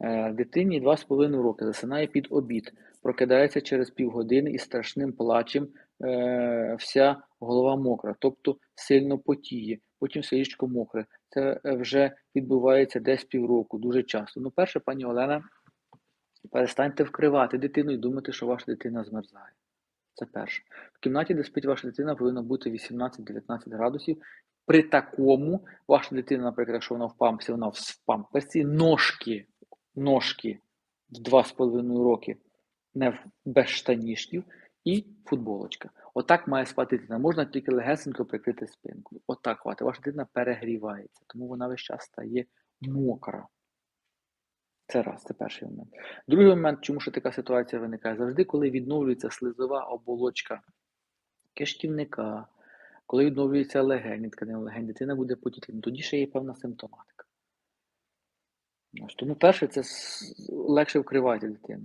Е, Дитині 2,5 роки засинає під обід, прокидається через півгодини із страшним плачем, е, вся голова мокра, тобто сильно потіє, потім все ліжко мокре. Це е, вже відбувається десь півроку, дуже часто. Ну, перше, пані Олена, перестаньте вкривати дитину і думати, що ваша дитина змерзає. Це перше. В кімнаті, де спить ваша дитина, повинно бути 18-19 градусів. При такому ваша дитина, наприклад, якщо вона в памперсі, вона в памперсі, ножки, ножки в 2,5 роки, не в, без штанішків, і футболочка. Отак має спати дитина. Можна тільки легесенько прикрити спинку. Отак. Ваша дитина перегрівається, тому вона весь час стає мокра. Це раз, це перший момент. Другий момент, чому ще така ситуація виникає? Завжди, коли відновлюється слизова оболочка кишківника, коли відновлюється легені, тканина легень, дитина буде потіти. Тоді ще є певна симптоматика. Тому перше, це легше вкривати дитину.